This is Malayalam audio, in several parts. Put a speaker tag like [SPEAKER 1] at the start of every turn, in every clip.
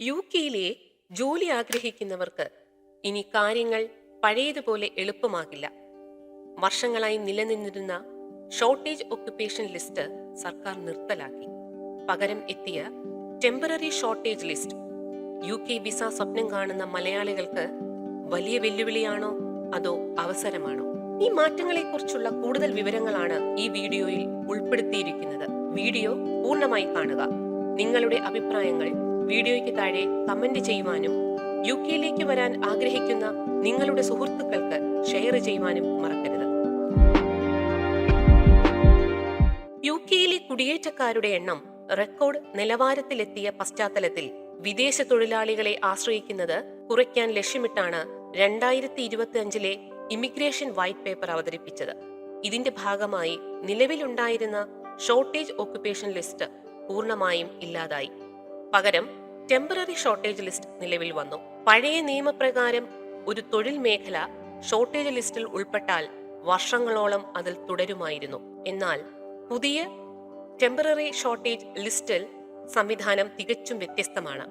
[SPEAKER 1] യു കെയിലെ ജോലി ആഗ്രഹിക്കുന്നവർക്ക് ഇനി കാര്യങ്ങൾ പഴയതുപോലെ എളുപ്പമാകില്ല. വർഷങ്ങളായി നിലനിന്നിരുന്ന ഷോർട്ടേജ് ഒക്യുപ്പേഷൻ ലിസ്റ്റ് സർക്കാർ നിർത്തലാക്കി. പകരം എത്തിയ temporary shortage list. U K visa സ്വപ്നം കാണുന്ന മലയാളികൾക്ക് വലിയ വെല്ലുവിളിയാണോ അതോ അവസരമാണോ? ഈ മാറ്റങ്ങളെക്കുറിച്ചുള്ള കൂടുതൽ വിവരങ്ങളാണ് ഈ വീഡിയോയിൽ ഉൾപ്പെടുത്തിയിരിക്കുന്നത്. വീഡിയോ പൂർണമായി കാണുക. നിങ്ങളുടെ അഭിപ്രായങ്ങൾ വീഡിയോയ്ക്ക് താഴെ കമന്റ് ചെയ്യുവാനും യു കെയിലേക്ക് വരാൻ ആഗ്രഹിക്കുന്ന നിങ്ങളുടെ സുഹൃത്തുക്കൾക്ക് ഷെയർ ചെയ്യുവാനും മറക്കരുത്. യു കെയിലെ കുടിയേറ്റക്കാരുടെ എണ്ണം റെക്കോർഡ് നിലവാരത്തിലെത്തിയ പശ്ചാത്തലത്തിൽ വിദേശ തൊഴിലാളികളെ ആശ്രയിക്കുന്നത് കുറയ്ക്കാൻ ലക്ഷ്യമിട്ടാണ് രണ്ടായിരത്തി ഇരുപത്തി അഞ്ചിലെ ഇമിഗ്രേഷൻ വൈറ്റ് പേപ്പർ അവതരിപ്പിച്ചത്. ഇതിന്റെ ഭാഗമായി നിലവിലുണ്ടായിരുന്ന ഷോർട്ടേജ് ഓക്കുപേഷൻ ലിസ്റ്റ് പൂർണമായും ഇല്ലാതായി. പകരം ടെമ്പററി ഷോർട്ടേജ് ലിസ്റ്റ് നിലവിൽ വന്നു. പഴയ നിയമപ്രകാരം ഒരു തൊഴിൽ മേഖല ഷോർട്ടേജ് ലിസ്റ്റിൽ ഉൾപ്പെട്ടാൽ വർഷങ്ങളോളം അതിൽ തുടരുമായിരുന്നു. എന്നാൽ പുതിയ ടെമ്പററി ഷോർട്ടേജ് ലിസ്റ്റിൽ സംവിധാനം തികച്ചും വ്യത്യസ്തമാണ്.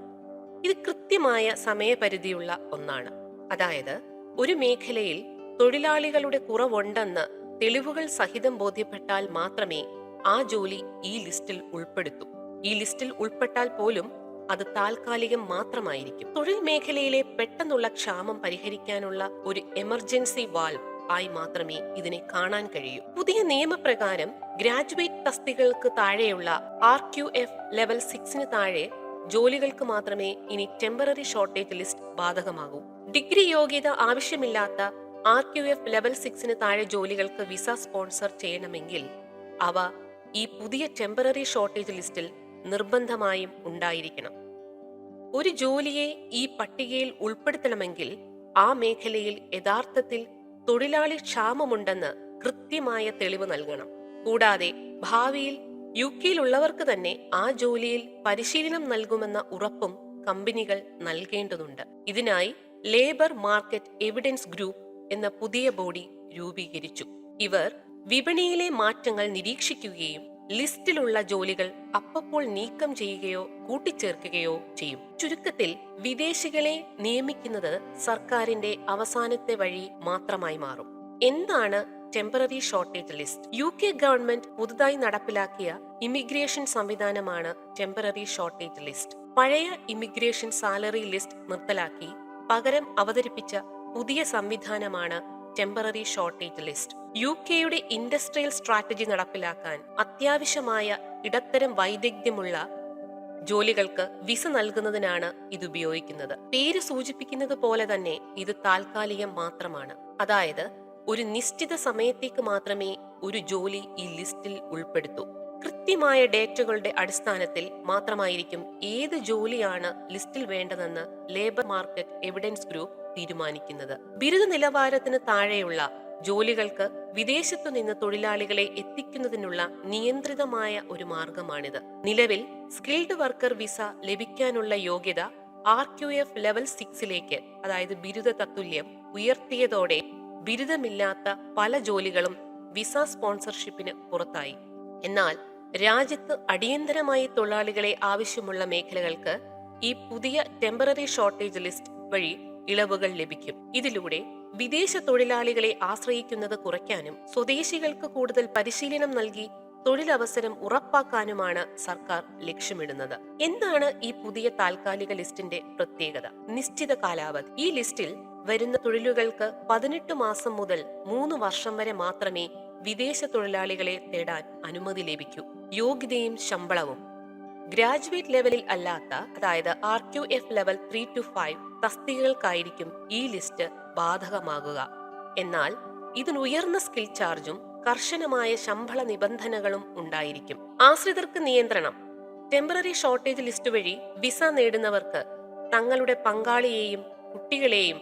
[SPEAKER 1] ഇത് കൃത്യമായ സമയപരിധിയുള്ള ഒന്നാണ്. അതായത് ഒരു മേഖലയിൽ തൊഴിലാളികളുടെ കുറവുണ്ടെന്ന് തെളിവുകൾ സഹിതം ബോധ്യപ്പെട്ടാൽ മാത്രമേ ആ ജോലി ഈ ലിസ്റ്റിൽ ഉൾപ്പെടുത്തൂ ഈ ലിസ്റ്റിൽ ഉൾപ്പെട്ടാൽ പോലും അത് താൽക്കാലികം മാത്രമായിരിക്കും. തൊഴിൽ മേഖലയിലെ പെട്ടെന്നുള്ള ക്ഷാമം പരിഹരിക്കാനുള്ള ഒരു എമർജൻസി വാൽവ് ആയി മാത്രമേ ഇതിനെ കാണാൻ കഴിയൂ. പുതിയ നിയമപ്രകാരം ഗ്രാജുവേറ്റ് തസ്തികൾക്ക് താഴെയുള്ള ആർ ക്യു എഫ് ലെവൽ സിക്സിന് താഴെ ജോലികൾക്ക് മാത്രമേ ഇനി ടെമ്പററി ഷോർട്ടേജ് ലിസ്റ്റ് ബാധകമാകൂ. ഡിഗ്രി യോഗ്യത ആവശ്യമില്ലാത്ത ആർ ക്യു എഫ് ലെവൽ സിക്സിന് താഴെ ജോലികൾക്ക് വിസ സ്പോൺസർ ചെയ്യണമെങ്കിൽ അവ ഈ പുതിയ ടെമ്പററി ഷോർട്ടേജ് ലിസ്റ്റിൽ നിർബന്ധമായും ഉണ്ടായിരിക്കണം. ഒരു ജോലിയെ ഈ പട്ടികയിൽ ഉൾപ്പെടുത്തണമെങ്കിൽ ആ മേഖലയിൽ യഥാർത്ഥത്തിൽ തൊഴിലാളി ക്ഷാമമുണ്ടെന്ന് കൃത്യമായ തെളിവ് നൽകണം. കൂടാതെ ഭാവിയിൽ യു കെയിലുള്ളവർക്ക് തന്നെ ആ ജോലിയിൽ പരിശീലനം നൽകുമെന്ന ഉറപ്പും കമ്പനികൾ നൽകേണ്ടതുണ്ട്. ഇതിനായി ലേബർ മാർക്കറ്റ് എവിഡൻസ് ഗ്രൂപ്പ് എന്ന പുതിയ ബോഡി രൂപീകരിച്ചു. ഇവർ വിപണിയിലെ മാറ്റങ്ങൾ നിരീക്ഷിക്കുകയും ലിസ്റ്റിലുള്ള ജോലികൾ അപ്പപ്പോൾ നീക്കം ചെയ്യുകയോ കൂട്ടിച്ചേർക്കുകയോ ചെയ്യും. ചുരുക്കത്തിൽ വിദേശികളെ നിയമിക്കുന്നത് സർക്കാരിന്റെ അവസാനത്തെ വഴി മാത്രമായി മാറും. എന്താണ് temporary shortage list U K government പുതുതായി നടപ്പിലാക്കിയ ഇമിഗ്രേഷൻ സംവിധാനമാണ് ടെമ്പററി ഷോർട്ടേജ് ലിസ്റ്റ് പഴയ ഇമിഗ്രേഷൻ സാലറി ലിസ്റ്റ് നിർത്തലാക്കി പകരം അവതരിപ്പിച്ച പുതിയ സംവിധാനമാണ് ടെമ്പററി ഷോർട്ടേജ് ലിസ്റ്റ് യു കെയുടെ ഇൻഡസ്ട്രിയൽ സ്ട്രാറ്റജി നടപ്പിലാക്കാൻ അത്യാവശ്യമായ ഇടത്തരം വൈദഗ്ധ്യമുള്ള ജോലികൾക്ക് വിസ നൽകുന്നതിനാണ് ഇത് ഉപയോഗിക്കുന്നത്. പേര് സൂചിപ്പിക്കുന്നത് പോലെ തന്നെ ഇത് താൽക്കാലികം മാത്രമാണ്. അതായത് ഒരു നിശ്ചിത സമയത്തേക്ക് മാത്രമേ ഒരു ജോലി ഈ ലിസ്റ്റിൽ ഉൾപ്പെടുത്തൂ. കൃത്യമായ ഡേറ്റകളുടെ അടിസ്ഥാനത്തിൽ മാത്രമായിരിക്കും ഏത് ജോലിയാണ് ലിസ്റ്റിൽ വേണ്ടതെന്ന് ലേബർ മാർക്കറ്റ് എവിഡൻസ് ഗ്രൂപ്പ് തീരുമാനിക്കുന്നത്. ബിരുദ നിലവാരത്തിന് താഴെയുള്ള ജോലികൾക്ക് വിദേശത്തു നിന്ന് തൊഴിലാളികളെ എത്തിക്കുന്നതിനുള്ള നിയന്ത്രിതമായ ഒരു മാർഗമാണിത്. നിലവിൽ സ്കിൽഡ് വർക്കർ വിസ ലഭിക്കാനുള്ള യോഗ്യത ആർ ക്യു എഫ് ലെവൽ സിക്സിലേക്ക് അതായത് ബിരുദ തത്തുല്യം ഉയർത്തിയതോടെ ബിരുദമില്ലാത്ത പല ജോലികളും വിസ സ്പോൺസർഷിപ്പിന് പുറത്തായി. എന്നാൽ രാജ്യത്ത് അടിയന്തരമായി തൊഴിലാളികളെ ആവശ്യമുള്ള മേഖലകൾക്ക് ഈ പുതിയ ടെമ്പററി ഷോർട്ടേജ് ലിസ്റ്റ് വഴി ഇളവുകൾ ലഭിക്കും. ഇതിലൂടെ വിദേശ തൊഴിലാളികളെ ആശ്രയിക്കുന്നത് കുറയ്ക്കാനും സ്വദേശികൾക്ക് കൂടുതൽ പരിശീലനം നൽകി തൊഴിലവസരം ഉറപ്പാക്കാനുമാണ് സർക്കാർ ലക്ഷ്യമിടുന്നത്. എന്താണ് ഈ പുതിയ താൽക്കാലിക ലിസ്റ്റിന്റെ പ്രത്യേകത. നിശ്ചിത കാലാവധി. ഈ ലിസ്റ്റിൽ വരുന്ന തൊഴിലുകൾക്ക് പതിനെട്ട് മാസം മുതൽ മൂന്ന് വർഷം വരെ മാത്രമേ വിദേശ തൊഴിലാളികളെ നേടാൻ അനുമതി ലഭിക്കൂ. യോഗ്യതയും ശമ്പളവും. ഗ്രാജുവേറ്റ് ലെവലിൽ അല്ലാത്ത അതായത് R Q F level three to five തസ്തികകൾക്കായിരിക്കും ഈ ലിസ്റ്റ് ബാധകമാകുക. എന്നാൽ ഇതിനുയർന്ന സ്കിൽ ചാർജും കർശനമായ ശമ്പള നിബന്ധനകളും ഉണ്ടായിരിക്കും. ആശ്രിതർക്ക് നിയന്ത്രണം. ടെമ്പററി ഷോർട്ടേജ് ലിസ്റ്റ് വഴി വിസ നേടുന്നവർക്ക് തങ്ങളുടെ പങ്കാളിയെയും കുട്ടികളെയും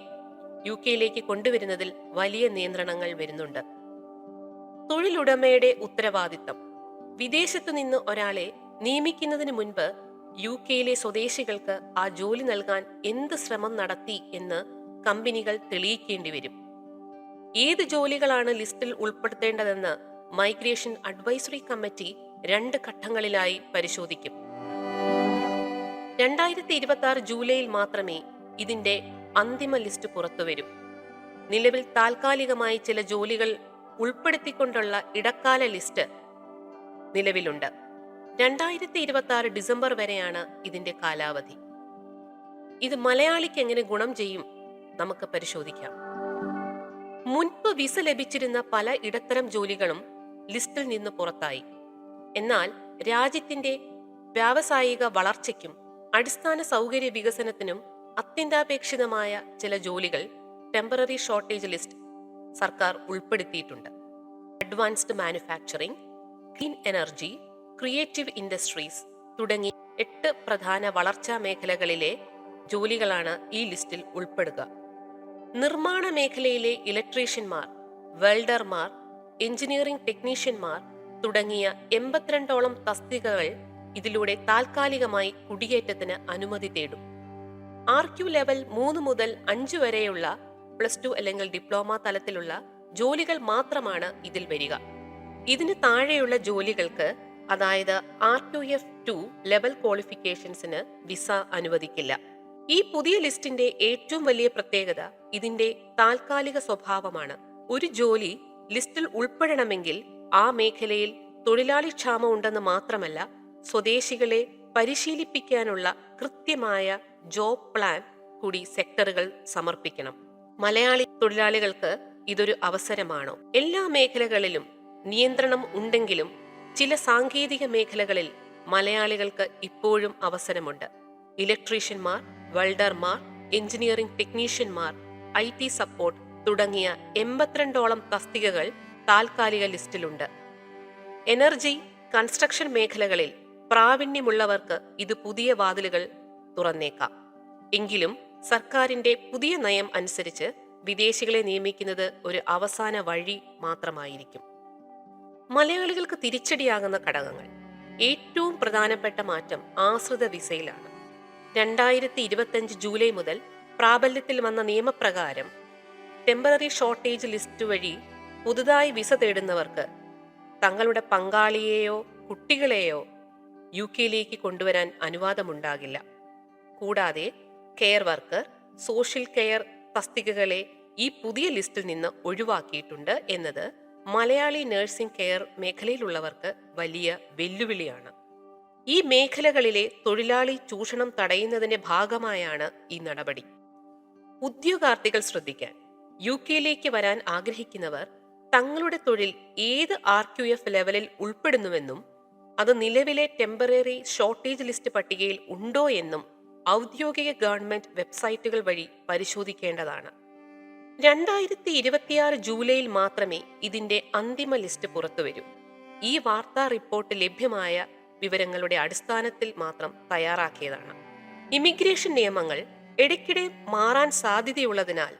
[SPEAKER 1] യു കെയിലേക്ക് കൊണ്ടുവരുന്നതിൽ വലിയ നിയന്ത്രണങ്ങൾ വരുന്നുണ്ട്. തൊഴിലുടമയുടെ ഉത്തരവാദിത്തം. വിദേശത്തു നിന്ന് ഒരാളെ നിയമിക്കുന്നതിന് മുൻപ് യു കെയിലെ സ്വദേശികൾക്ക് ആ ജോലി നൽകാൻ എന്ത് ശ്രമം നടത്തി എന്ന് കമ്പനികൾ തെളിയിക്കേണ്ടി വരും. ഏത് ജോലികളാണ് ലിസ്റ്റിൽ ഉൾപ്പെടുത്തേണ്ടതെന്ന് മൈഗ്രേഷൻ അഡ്വൈസറി കമ്മിറ്റി രണ്ട് ഘട്ടങ്ങളിലായി പരിശോധിക്കും. രണ്ടായിരത്തി ഇരുപത്തി ആറ് ജൂലൈയിൽ മാത്രമേ ഇതിന്റെ അന്തിമ ലിസ്റ്റ് പുറത്തുവരൂ. നിലവിൽ താൽക്കാലികമായി ചില ജോലികൾ ഉൾപ്പെടുത്തിക്കൊണ്ടുള്ള ഇടക്കാല ലിസ്റ്റ് നിലവിലുണ്ട്. രണ്ടായിരത്തി ഇരുപത്തി ആറ് ഡിസംബർ വരെയാണ് ഇതിന്റെ കാലാവധി. ഇത് മലയാളിക്ക് എങ്ങനെ ഗുണം ചെയ്യും നമുക്ക് പരിശോധിക്കാം. മുൻപ് വിസ ലഭിച്ചിരുന്ന പല ഇടത്തരം ജോലികളും ലിസ്റ്റിൽ നിന്ന് പുറത്തായി. എന്നാൽ രാജ്യത്തിന്റെ വ്യാവസായിക വളർച്ചയ്ക്കും അടിസ്ഥാന സൗകര്യ വികസനത്തിനും അത്യന്താപേക്ഷിതമായ ചില ജോലികൾ ടെമ്പററി ഷോർട്ടേജ് ലിസ്റ്റ് സർക്കാർ ഉൾപ്പെടുത്തിയിട്ടുണ്ട്. Advanced manufacturing clean energy creative industries തുടങ്ങി എട്ട് പ്രധാന വളർച്ചാ മേഖലകളിലെ ജോലികളാണ് ഈ ലിസ്റ്റിൽ ഉൾപ്പെടുക. നിർമ്മാണ മേഖലയിലെ ഇലക്ട്രീഷ്യന്മാർ വെൽഡർമാർ എഞ്ചിനീയറിംഗ് ടെക്നീഷ്യന്മാർ തുടങ്ങിയ എൺപത്തിരണ്ടോളം തസ്തികകൾ ഇതിലൂടെ താൽക്കാലികമായി കുടിയേറ്റത്തിന് അനുമതി തേടും. ആർ ക്യു ലെവൽ മൂന്ന് മുതൽ അഞ്ച് വരെയുള്ള പ്ലസ് ടു അല്ലെങ്കിൽ ഡിപ്ലോമ തലത്തിലുള്ള ജോലികൾ മാത്രമാണ് ഇതിൽ വരിക. ഇതിന് താഴെയുള്ള ജോലികൾക്ക് അതായത് R two F two level ക്വാളിഫിക്കേഷൻസിന് visa അനുവദിക്കില്ല. ഈ പുതിയ ലിസ്റ്റിന്റെ ഏറ്റവും വലിയ പ്രത്യേകത ഇതിന്റെ താൽക്കാലിക സ്വഭാവമാണ്. ഒരു ജോലി ലിസ്റ്റിൽ ഉൾപ്പെടണമെങ്കിൽ ആ മേഖലയിൽ തൊഴിലാളി ക്ഷാമം ഉണ്ടെന്ന് മാത്രമല്ല സ്വദേശികളെ പരിശീലിപ്പിക്കാനുള്ള കൃത്യമായ ജോബ് പ്ലാൻ കൂടി സെക്ടറുകൾ സമർപ്പിക്കണം. മലയാളി തൊഴിലാളികൾക്ക് ഇതൊരു അവസരമാണോ? എല്ലാ മേഖലകളിലും നിയന്ത്രണം ഉണ്ടെങ്കിലും ചില സാങ്കേതിക മേഖലകളിൽ മലയാളികൾക്ക് ഇപ്പോഴും അവസരമുണ്ട്. ഇലക്ട്രീഷ്യന്മാർ വെൽഡർമാർ എഞ്ചിനീയറിംഗ് ടെക്നീഷ്യന്മാർ ഐ ടി സപ്പോർട്ട് തുടങ്ങിയ എൺപത്തിരണ്ടോളം തസ്തികകൾ താൽക്കാലിക ലിസ്റ്റിലുണ്ട്. എനർജി കൺസ്ട്രക്ഷൻ മേഖലകളിൽ പ്രാവീണ്യമുള്ളവർക്ക് ഇത് പുതിയ വാതിലുകൾ തുറന്നേക്കാം. എങ്കിലും സർക്കാരിന്റെ പുതിയ നയം അനുസരിച്ച് വിദേശികളെ നിയമിക്കുന്നത് ഒരു അവസാന വഴി മാത്രമായിരിക്കും. മലയാളികൾക്ക് തിരിച്ചടിയാകുന്ന ഘടകങ്ങൾ. ഏറ്റവും പ്രധാനപ്പെട്ട മാറ്റം ആശ്രിത വിസയിലാണ്. രണ്ടായിരത്തി ഇരുപത്തിയഞ്ച് ജൂലൈ മുതൽ പ്രാബല്യത്തിൽ വന്ന നിയമപ്രകാരം ടെമ്പററി ഷോർട്ടേജ് ലിസ്റ്റ് വഴി പുതുതായി വിസ തേടുന്നവർക്ക് തങ്ങളുടെ പങ്കാളിയെയോ കുട്ടികളെയോ യു കെയിലേക്ക് കൊണ്ടുവരാൻ അനുവാദമുണ്ടാകില്ല. കൂടാതെ കെയർ വർക്കർ സോഷ്യൽ കെയർ തസ്തികകളെ ഈ പുതിയ ലിസ്റ്റിൽ നിന്ന് ഒഴിവാക്കിയിട്ടുണ്ട് എന്നത് മലയാളി നഴ്സിംഗ് കെയർ മേഖലയിലുള്ളവർക്ക് വലിയ വെല്ലുവിളിയാണ്. ഈ മേഖലകളിലെ തൊഴിലാളി ചൂഷണം തടയുന്നതിന്റെ ഭാഗമായാണ് ഈ നടപടി. ഉദ്യോഗാർത്ഥികൾ ശ്രദ്ധിക്കാൻ യു കെയിലേക്ക് വരാൻ ആഗ്രഹിക്കുന്നവർ തങ്ങളുടെ തൊഴിൽ ഏത് ആർ ക്യു എഫ് ലെവലിൽ ഉൾപ്പെടുന്നുവെന്നും അത് നിലവിലെ ടെമ്പററി ഷോർട്ടേജ് ലിസ്റ്റ് പട്ടികയിൽ ഉണ്ടോ എന്നും ഔദ്യോഗിക ഗവൺമെന്റ് വെബ്സൈറ്റുകൾ വഴി പരിശോധിക്കേണ്ടതാണ്. രണ്ടായിരത്തി ഇരുപത്തിയാറ് ജൂലൈയിൽ മാത്രമേ ഇതിന്റെ അന്തിമ ലിസ്റ്റ് പുറത്തുവരൂ ഈ വാർത്താ റിപ്പോർട്ട് ലഭ്യമായ വിവരങ്ങളുടെ അടിസ്ഥാനത്തിൽ മാത്രം തയ്യാറാക്കിയതാണ്. ഇമിഗ്രേഷൻ നിയമങ്ങൾ ഇടയ്ക്കിടെ മാറാൻ സാധ്യതയുള്ളതിനാൽ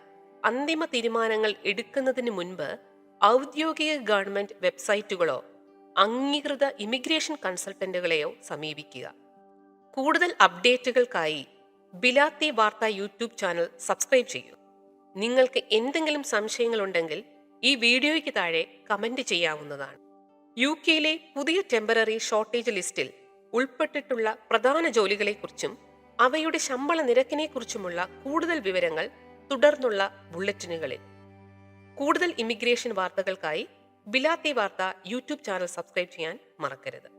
[SPEAKER 1] അന്തിമ തീരുമാനങ്ങൾ എടുക്കുന്നതിന് മുൻപ് ഔദ്യോഗിക ഗവൺമെന്റ് വെബ്സൈറ്റുകളോ അംഗീകൃത ഇമിഗ്രേഷൻ കൺസൾട്ടന്റുകളെയോ സമീപിക്കുക. കൂടുതൽ അപ്ഡേറ്റുകൾക്കായി ബിലാത്തി വാർത്ത യൂട്യൂബ് ചാനൽ സബ്സ്ക്രൈബ് ചെയ്യൂ. നിങ്ങൾക്ക് എന്തെങ്കിലും സംശയങ്ങളുണ്ടെങ്കിൽ ഈ വീഡിയോയ്ക്ക് താഴെ കമന്റ് ചെയ്യാവുന്നതാണ്. യു കെയിലെ പുതിയ ടെമ്പററി ഷോർട്ടേജ് ലിസ്റ്റിൽ ഉൾപ്പെട്ടിട്ടുള്ള പ്രധാന ജോലികളെക്കുറിച്ചും അവയുടെ ശമ്പള നിരക്കിനെക്കുറിച്ചുമുള്ള കൂടുതൽ വിവരങ്ങൾ തുടർന്നുള്ള ബുള്ളറ്റിനുകളിൽ. കൂടുതൽ ഇമിഗ്രേഷൻ വാർത്തകൾക്കായി ബിലാത്തി വാർത്ത യൂട്യൂബ് ചാനൽ സബ്സ്ക്രൈബ് ചെയ്യാൻ മറക്കരുത്.